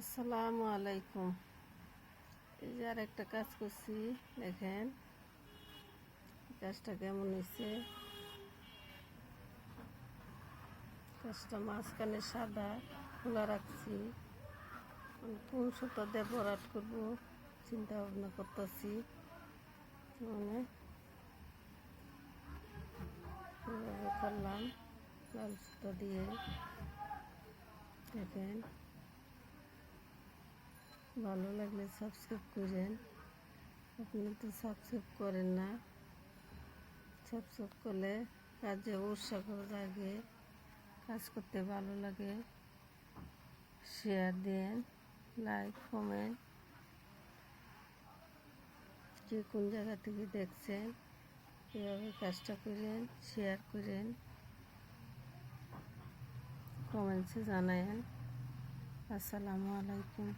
আসসালামু আলাইকুম। এই যে আর একটা কাজ করছি, দেখেন কাজটা কেমন হয়েছে কাজটা মাঝখানে সাদা, খোলা রাখছি। আমি কোন সুতো দিয়ে বরাট করব চিন্তা ভাবনা করতেছি। মানে করলাম, লাল সুতো দিয়ে। দেখেন। ভালো লাগলে সাবস্ক্রাইব করেন। আপনি তো সাবস্ক্রাইব করেন না। সাবস্ক্রাইব করলে কাজে উৎসাহ লাগে, কাজ করতে ভালো লাগে। শেয়ার দেন লাইক কমেন্ট কে কোন জায়গা থেকে দেখছেন কীভাবে কাজটা করেন শেয়ার করেন। কমেন্টসে জানায়েন। আসসালামু আলাইকুম।